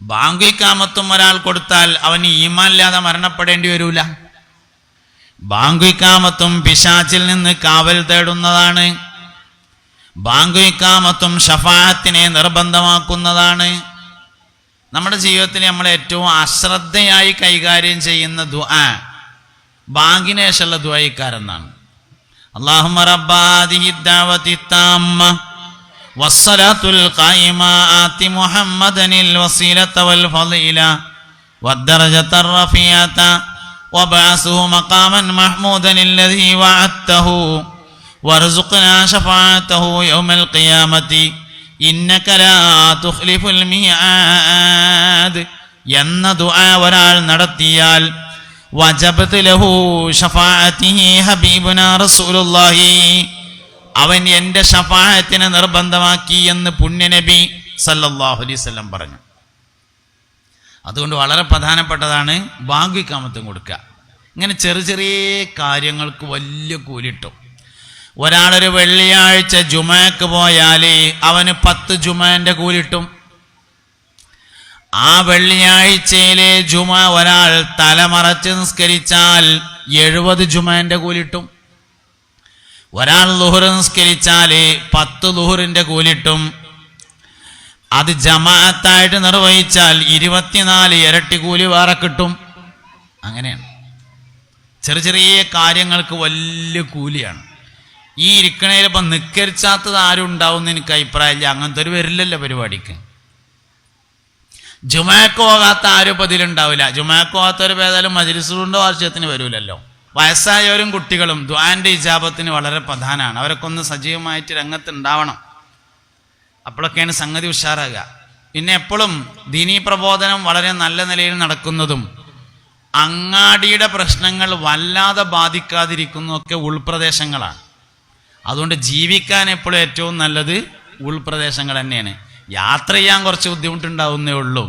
ബാങ്കിൽ കാമത്വം ഒരാൾ കൊടുത്താൽ അവന് ഈമാനില്ലാതെ മരണപ്പെടേണ്ടി വരൂല. ബാങ്കുക്കാമത്തും പിശാച്ചിൽ നിന്ന് കാവൽ തേടുന്നതാണ്. ബാങ്കുക്കാമത്തും ഷഫാത്തിനെ നിർബന്ധമാക്കുന്നതാണ്. നമ്മുടെ ജീവിതത്തിൽ നമ്മൾ ഏറ്റവും അശ്രദ്ധയായി കൈകാര്യം ചെയ്യുന്ന ദുആ ബാങ്കിനേശുള്ള ദുആയിക്കാരെന്നാണ്. അള്ളാഹു റബ്ബാദിഹിദ്ദാവത്തിത്താമ്മ والصلاة القائمة آت محمدا الوسيلة والفضيلة والدرجة الرفيعة وابعثه مقاما محمودا الذي وعدته وارزقنا شفاعته يوم القيامة إنك لا تخلف الميعاد എന്ന ദുആ ഒരാൾ നടത്തിയാൽ വജബത്ത് ലഹു ഷഫാഅത്തിഹി ഹബീബുന റസൂലുള്ളാഹി അവൻ എന്റെ ഷഫാഅത്തിനെ നിർബന്ധമാക്കി എന്ന് പുണ്യനബി വസല്ലം പറഞ്ഞു. അതുകൊണ്ട് വളരെ പ്രധാനപ്പെട്ടതാണ് ഭാഗ്യക്കാമത്വം കൊടുക്കുക. ഇങ്ങനെ ചെറിയ ചെറിയ കാര്യങ്ങൾക്ക് വലിയ കൂലിട്ടും. ഒരാളൊരു വെള്ളിയാഴ്ച ജുമക്ക് പോയാൽ അവന് പത്ത് ജുമാന്റെ കൂലിട്ടും. ആ വെള്ളിയാഴ്ചയിലെ ജുമ ഒരാൾ തലമറച്ച് നിസ്കരിച്ചാൽ എഴുപത് ജുമാന്റെ കൂലിട്ടും. ഒരാൾ ലുഹുർ നിസ്കരിച്ചാൽ പത്ത് ലുഹുറിന്റെ കൂലിട്ടും അത് ജമാഅത്തായിട്ട് നിർവഹിച്ചാൽ ഇരുപത്തിനാല് ഇരട്ടി കൂലി വേറെ കിട്ടും. അങ്ങനെയാണ്. ചെറിയ ചെറിയ കാര്യങ്ങൾക്ക് വലിയ കൂലിയാണ്. ഈ ഇരിക്കണേൽ ഇപ്പം നിക്കരിച്ചാത്തത് ആരും ഉണ്ടാവും എന്ന് എനിക്ക് അഭിപ്രായമില്ല. അങ്ങനത്തെ ഒരു വരില്ലല്ലോ പരിപാടിക്ക്. ജുമാക്ക് പോകാത്ത ആരും ഇപ്പം ഇതിലുണ്ടാവില്ല. ജുമാക്ക് പോകാത്തവർ ഏതായാലും മജിലിസുകളുടെ വാർഷികത്തിന് വരൂലല്ലോ. വയസ്സായവരും കുട്ടികളും ദ്വാന്റെ ഇജാബത്തിന് വളരെ പ്രധാനമാണ്. അവരൊക്കെ ഒന്ന് സജീവമായിട്ട് രംഗത്തുണ്ടാവണം. അപ്പോഴൊക്കെയാണ് സംഗതി ഉഷാറാകുക. പിന്നെ എപ്പോഴും ദീനീ പ്രബോധനം വളരെ നല്ല നിലയിൽ നടക്കുന്നതും അങ്ങാടിയുടെ പ്രശ്നങ്ങൾ വല്ലാതെ ബാധിക്കാതിരിക്കുന്നതൊക്കെ ഉൾപ്രദേശങ്ങളാണ്. അതുകൊണ്ട് ജീവിക്കാൻ എപ്പോഴും ഏറ്റവും നല്ലത് ഉൾപ്രദേശങ്ങൾ തന്നെയാണ്. യാത്ര ചെയ്യാൻ കുറച്ച് ബുദ്ധിമുട്ടുണ്ടാവുന്നേ ഉള്ളൂ.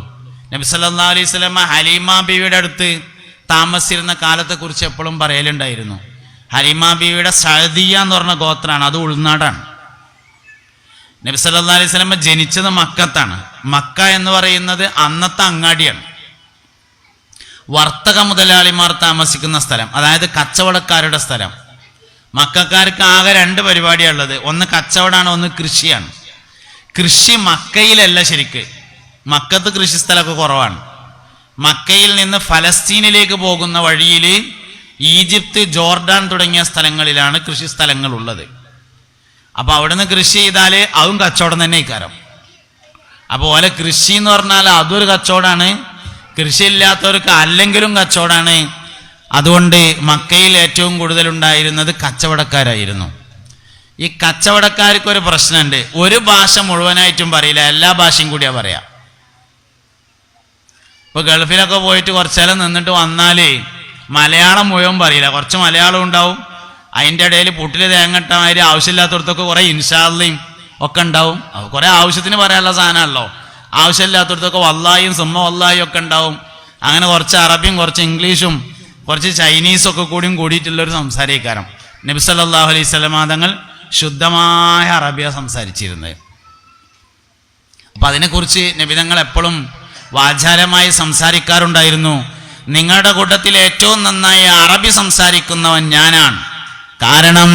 നബി സല്ലാ അലൈഹി സ്വലമ ഹലീമ ബീവിയുടെ അടുത്ത് താമസിച്ചിരുന്ന കാലത്തെക്കുറിച്ച് എപ്പോഴും പറയലുണ്ടായിരുന്നു. ഹലീമ ബീവിയുടെ സഴദിയ എന്ന് പറഞ്ഞ ഗോത്രമാണ് അത് ഉൾനാടാണ്. നബി സല്ലാ അലൈഹി സ്വലമ ജനിച്ചത് മക്കത്താണ്. മക്ക എന്ന് പറയുന്നത് അന്നത്തെ അങ്ങാടിയാണ്. വർത്തക മുതലാളിമാർ താമസിക്കുന്ന സ്ഥലം അതായത് കച്ചവടക്കാരുടെ സ്ഥലം. മക്കാർക്ക് ആകെ രണ്ട് പരിപാടിയുള്ളത് ഒന്ന് കച്ചവടമാണ് ഒന്ന് കൃഷിയാണ്. കൃഷി മക്കയിലല്ല ശരിക്ക്. മക്കത്ത് കൃഷി സ്ഥലമൊക്കെ കുറവാണ്. മക്കയിൽ നിന്ന് ഫലസ്തീനിലേക്ക് പോകുന്ന വഴിയിൽ ഈജിപ്ത് ജോർഡാൻ തുടങ്ങിയ സ്ഥലങ്ങളിലാണ് കൃഷി സ്ഥലങ്ങൾ ഉള്ളത് അപ്പൊ അവിടുന്ന് കൃഷി ചെയ്താൽ അതും കച്ചവടം തന്നെ ഇക്കാരം അപ്പോൾ ഓലെ കൃഷി എന്ന് പറഞ്ഞാൽ അതൊരു കച്ചവടമാണ് കൃഷിയില്ലാത്തവർക്ക് അല്ലെങ്കിലും കച്ചവടമാണ് അതുകൊണ്ട് മക്കയിൽ ഏറ്റവും കൂടുതൽ ഉണ്ടായിരുന്നത് കച്ചവടക്കാരായിരുന്നു. ഈ കച്ചവടക്കാർക്ക് ഒരു പ്രശ്നമുണ്ട്. ഒരു ഭാഷ മുഴുവനായിട്ടും പറയില്ല. എല്ലാ ഭാഷയും കൂടിയാ പറയാ. ഇപ്പൊ ഗൾഫിലൊക്കെ പോയിട്ട് കുറച്ചേരം നിന്നിട്ട് വന്നാലേ മലയാളം മുഴുവൻ പറയില്ല. കുറച്ച് മലയാളം ഉണ്ടാവും. അതിന്റെ ഇടയിൽ പുട്ടിൽ തേങ്ങട്ടമാതിരി ആവശ്യമില്ലാത്തടത്തൊക്കെ കുറെ ഇൻഷാല്ലയും ഒക്കെ ഉണ്ടാവും. കുറെ ആവശ്യത്തിന് പറയാനുള്ള സാധനമല്ലോ ആവശ്യമില്ലാത്തടത്തൊക്കെ വല്ലായും സുമ്മ വല്ലായും ഒക്കെ ഉണ്ടാവും. അങ്ങനെ കുറച്ച് അറബിയും കുറച്ച് ഇംഗ്ലീഷും കുറച്ച് ചൈനീസും ഒക്കെ കൂടിയും കൂടിയിട്ടുള്ള ഒരു സംസാരിക്കാരം. നബി സല്ലല്ലാഹു അലൈഹി സ്വലമാ തങ്ങൾ ശുദ്ധമായ അറബിയ സംസാരിച്ചിരുന്നത്. അപ്പൊ അതിനെക്കുറിച്ച് നബിതങ്ങൾ എപ്പോഴും വാചാലമായി സംസാരിക്കാറുണ്ടായിരുന്നു. നിങ്ങളുടെ കൂട്ടത്തിൽ ഏറ്റവും നന്നായി അറബി സംസാരിക്കുന്നവൻ ഞാനാണ്. കാരണം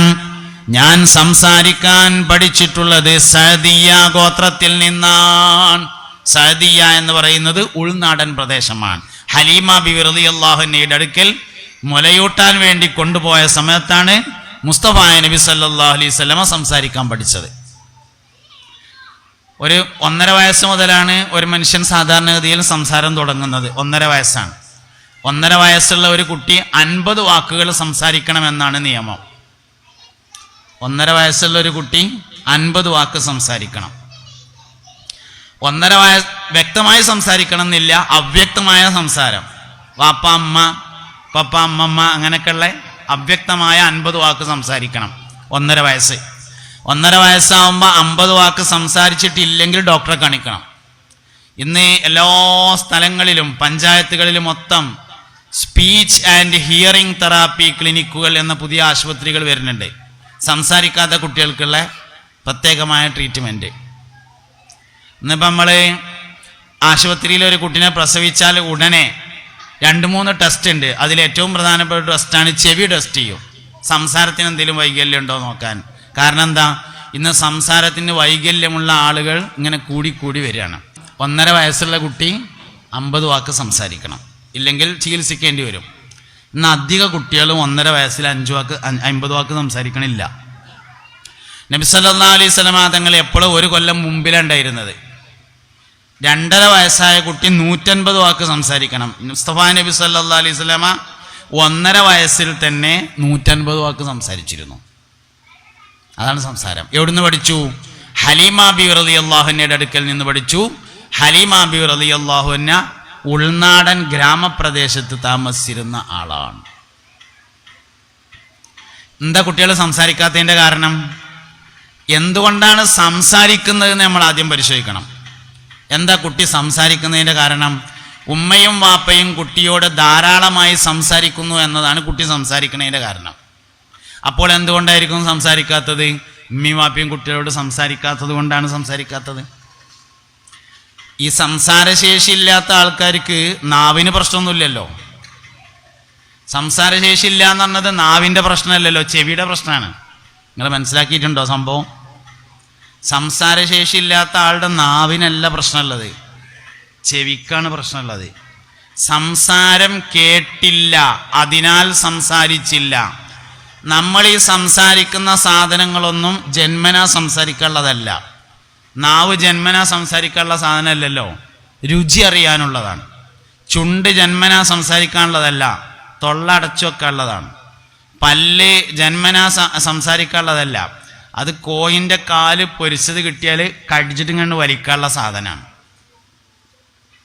ഞാൻ സംസാരിക്കാൻ പഠിച്ചിട്ടുള്ളത് സദിയ ഗോത്രത്തിൽ നിന്നാണ്. സദിയ എന്ന് പറയുന്നത് ഉൾനാടൻ പ്രദേശമാണ്. ഹലീമ ബി അള്ളാഹുനയുടെ അടുക്കൽ മുലയൂട്ടാൻ വേണ്ടി കൊണ്ടുപോയ സമയത്താണ് മുസ്തഫായ നബി സല്ലാ അലൈഹി സ്വലമ സംസാരിക്കാൻ പഠിച്ചത്. ഒരു ഒന്നര വയസ്സ് മുതലാണ് ഒരു മനുഷ്യൻ സാധാരണഗതിയിൽ സംസാരം തുടങ്ങുന്നത്. ഒന്നര വയസ്സാണ്. ഒന്നര വയസ്സുള്ള ഒരു കുട്ടി അൻപത് വാക്കുകൾ സംസാരിക്കണമെന്നാണ് നിയമം. ഒന്നര വയസ്സുള്ള ഒരു കുട്ടി അൻപത് വാക്ക് സംസാരിക്കണം. ഒന്നര വയസ്സ് വ്യക്തമായി സംസാരിക്കണം എന്നില്ല അവ്യക്തമായ സംസാരം. വാപ്പ അമ്മ പപ്പ അമ്മമ്മ അങ്ങനെയൊക്കെയുള്ള അവ്യക്തമായ അൻപത് വാക്ക് സംസാരിക്കണം. ഒന്നര വയസ്സ്. ഒന്നര വയസ്സാവുമ്പോൾ അമ്പത് വാക്ക് സംസാരിച്ചിട്ടില്ലെങ്കിൽ ഡോക്ടറെ കാണിക്കണം. ഇന്ന് എല്ലാ സ്ഥലങ്ങളിലും പഞ്ചായത്തുകളിലും മൊത്തം സ്പീച്ച് ആൻഡ് ഹിയറിംഗ് തെറാപ്പി ക്ലിനിക്കുകൾ എന്ന പുതിയ ആശുപത്രികൾ വരുന്നുണ്ട്. സംസാരിക്കാത്ത കുട്ടികൾക്കുള്ള പ്രത്യേകമായ ട്രീറ്റ്മെന്റ് ഇന്നിപ്പോൾ നമ്മൾ ആശുപത്രിയിൽ ഒരു കുട്ടിനെ പ്രസവിച്ചാൽ ഉടനെ രണ്ട് മൂന്ന് ടെസ്റ്റ് ഉണ്ട്. അതിൽ ഏറ്റവും പ്രധാനപ്പെട്ട ടെസ്റ്റാണ് ചെവി ടെസ്റ്റ് ചെയ്യും. സംസാരത്തിന് എന്തെങ്കിലും വൈകല്യം ഉണ്ടോ നോക്കാൻ. കാരണം എന്താ? ഇന്ന് സംസാരത്തിന് വൈകല്യമുള്ള ആളുകൾ ഇങ്ങനെ കൂടി കൂടി വരികയാണ്. ഒന്നര വയസ്സുള്ള കുട്ടി അമ്പത് വാക്ക് സംസാരിക്കണം. ഇല്ലെങ്കിൽ ചികിത്സിക്കേണ്ടി വരും. ഇന്ന് അധിക കുട്ടികളും ഒന്നര വയസ്സിൽ അഞ്ച് വാക്ക് അമ്പത് വാക്ക് സംസാരിക്കണില്ല. നബി സല്ലാ അലൈഹി സ്വലമ തങ്ങൾ എപ്പോഴും ഒരു കൊല്ലം മുമ്പിലുണ്ടായിരുന്നത് രണ്ടര വയസ്സായ കുട്ടി നൂറ്റൻപത് വാക്ക് സംസാരിക്കണം. മുസ്തഫ നബി സല്ലാ അലൈഹി സ്വലമ ഒന്നര വയസ്സിൽ തന്നെ നൂറ്റൻപത് വാക്ക് സംസാരിച്ചിരുന്നു. അതാണ് സംസാരം. എവിടുന്ന് പഠിച്ചു? ഹലീമ ബി റലി അടുക്കൽ നിന്ന് പഠിച്ചു. ഹലീമ ബി റലി അള്ളാഹുവിന ഉൾനാടൻ ഗ്രാമപ്രദേശത്ത് താമസിച്ചിരുന്ന ആളാണ്. എന്താ കുട്ടികൾ സംസാരിക്കാത്തതിന്റെ കാരണം? എന്തുകൊണ്ടാണ് സംസാരിക്കുന്നതെന്ന് നമ്മൾ ആദ്യം പരിശോധിക്കണം. എന്താ കുട്ടി സംസാരിക്കുന്നതിന്റെ കാരണം? ഉമ്മയും വാപ്പയും കുട്ടിയോട് ധാരാളമായി സംസാരിക്കുന്നു എന്നതാണ് കുട്ടി സംസാരിക്കുന്നതിന്റെ കാരണം. അപ്പോൾ എന്തുകൊണ്ടായിരിക്കും സംസാരിക്കാത്തത്? ഉമ്മയും വാപ്പയും കുട്ടികളോട് സംസാരിക്കാത്തത് കൊണ്ടാണ് സംസാരിക്കാത്തത്. ഈ സംസാരശേഷി ഇല്ലാത്ത ആൾക്കാർക്ക് നാവിന് പ്രശ്നമൊന്നുമില്ലല്ലോ. സംസാരശേഷി ഇല്ല എന്ന് പറഞ്ഞത് നാവിന്റെ പ്രശ്നമല്ലല്ലോ ചെവിയുടെ പ്രശ്നമാണ്. നിങ്ങൾ മനസ്സിലാക്കിയിട്ടുണ്ടോ സംഭവം? സംസാരശേഷി ഇല്ലാത്ത ആളുടെ നാവിനല്ല പ്രശ്നമുള്ളത്. ചെവിക്കാണ് പ്രശ്നമുള്ളത്. സംസാരം കേട്ടില്ല അതിനാൽ സംസാരിച്ചില്ല. നമ്മൾ ഈ സംസാരിക്കുന്ന സാധനങ്ങളൊന്നും ജന്മന സംസാരിക്കാനുള്ളതല്ല. നാവ് ജന്മന സംസാരിക്കാനുള്ള സാധനമല്ലല്ലോ. രുചി അറിയാനുള്ളതാണ്. ചുണ്ട് ജന്മന സംസാരിക്കാനുള്ളതല്ല. തൊള്ള അടച്ചു വെക്കാനുള്ളതാണ്. പല്ല് ജന്മന സംസാരിക്കാനുള്ളതല്ല. അത് കോയിന്റെ കാൽ പൊരിച്ചത് കിട്ടിയാൽ കടിച്ചിട്ട് കണ്ട് വലിക്കാനുള്ള സാധനമാണ്.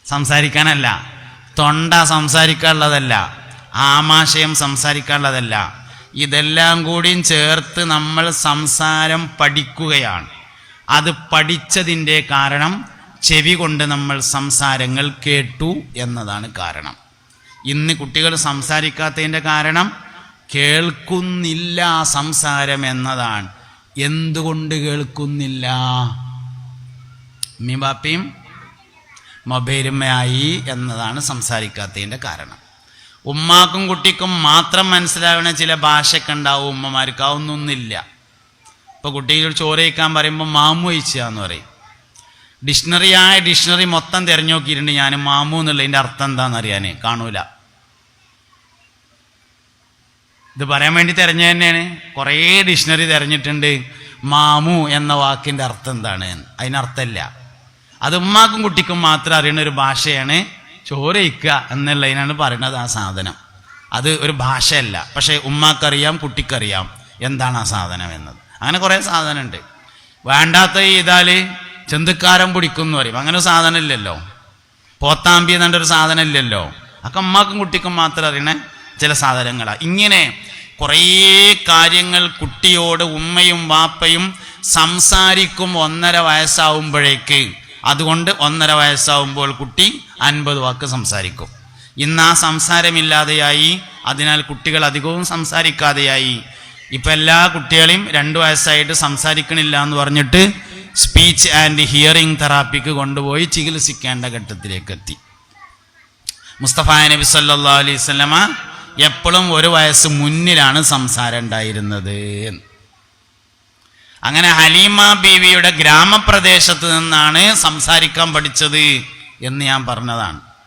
സംസാരിക്കാനല്ല. തൊണ്ട സംസാരിക്കാനുള്ളതല്ല. ആമാശയം സംസാരിക്കാനുള്ളതല്ല. ഇതെല്ലാം കൂടിയും ചേർത്ത് നമ്മൾ സംസാരം പഠിക്കുകയാണ്. അത് പഠിച്ചതിന്റെ കാരണം ചെവി കൊണ്ട് നമ്മൾ സംസാരങ്ങൾ കേട്ടു എന്നതാണ് കാരണം. ഇന്ന് കുട്ടികൾ സംസാരിക്കാത്തതിന്റെ കാരണം കേൾക്കുന്നില്ല സംസാരം എന്നതാണ്. എന്തുകൊണ്ട് കേൾക്കുന്നില്ല? മീ ബാപ്പയും മൊബൈലുമ്മയായി എന്നതാണ് സംസാരിക്കാത്തതിന്റെ കാരണം. ഉമ്മാക്കും കുട്ടിക്കും മാത്രം മനസ്സിലാവുന്ന ചില ഭാഷയൊക്കെ ഉണ്ടാവും ഉമ്മമാർക്ക്. അതൊന്നൊന്നില്ല. ഇപ്പോൾ കുട്ടികൾ ചോറ് കഴിക്കാൻ പറയുമ്പോൾ മാമു എന്ന് പറയും. ഡിക്ഷണറി ആയ ഡിക്ഷണറി മൊത്തം തിരഞ്ഞു നോക്കിയിട്ടുണ്ട് ഞാൻ മാമു എന്നുള്ളതിന്റെ അർത്ഥം എന്താണെന്ന് അറിയാനേ? കാണൂല. ഇത് പറയാൻ വേണ്ടി തിരഞ്ഞ തന്നെയാണ്. കുറേ ഡിക്ഷണറി തിരഞ്ഞിട്ടുണ്ട്. മാമു എന്ന വാക്കിന്റെ അർത്ഥം എന്താണ്? അതിനർത്ഥമില്ല. അത് ഉമ്മാക്കും കുട്ടിക്കും മാത്രം അറിയുന്ന ഒരു ഭാഷയാണ് ചോറ് ഇക്കുക എന്നുള്ളതിനാണ് പറയുന്നത് ആ സാധനം. അത് ഒരു ഭാഷയല്ല. പക്ഷേ ഉമ്മാക്കറിയാം കുട്ടിക്കറിയാം എന്താണ് ആ സാധനം എന്നത്. അങ്ങനെ കുറേ സാധനമുണ്ട്. വേണ്ടാത്ത ചെയ്താൽ ചെന്തുക്കാരം പിടിക്കും എന്ന് പറയും. അങ്ങനെ ഒരു സാധനം ഇല്ലല്ലോ. പോത്താമ്പി എന്നൊരു സാധനം ഇല്ലല്ലോ. അതൊക്കെ അമ്മക്കും കുട്ടിക്കും മാത്രം അറിയണ ചില സാധനങ്ങളാണ് ഇങ്ങനെ കുറേ കാര്യങ്ങൾ കുട്ടിയോട് ഉമ്മയും വാപ്പയും സംസാരിക്കും ഒന്നര വയസ്സാവുമ്പോഴേക്ക് അതുകൊണ്ട് ഒന്നര വയസ്സാവുമ്പോൾ കുട്ടി അൻപത് വാക്ക് സംസാരിക്കും. ഇന്ന് ആ സംസാരമില്ലാതെയായി അതിനാൽ കുട്ടികൾ അധികവും സംസാരിക്കാതെയായി. ഇപ്പം എല്ലാ കുട്ടികളെയും രണ്ട് വയസ്സായിട്ട് സംസാരിക്കണില്ല എന്ന് പറഞ്ഞിട്ട് സ്പീച്ച് ആൻഡ് ഹിയറിംഗ് തെറാപ്പിക്ക് കൊണ്ടുപോയി ചികിത്സിക്കേണ്ട ഘട്ടത്തിലേക്ക് എത്തി മുസ്തഫ നബി സല്ലാ അലൈഹി സ്വലമ എപ്പോഴും ഒരു വയസ്സ് മുന്നിലാണ് സംസാരം ഉണ്ടായിരുന്നത് അങ്ങനെ ഹലീമ ബീവിയുടെ ഗ്രാമപ്രദേശത്ത് നിന്നാണ് സംസാരിക്കാൻ പഠിച്ചത് എന്ന് ഞാൻ പറഞ്ഞതാണ്.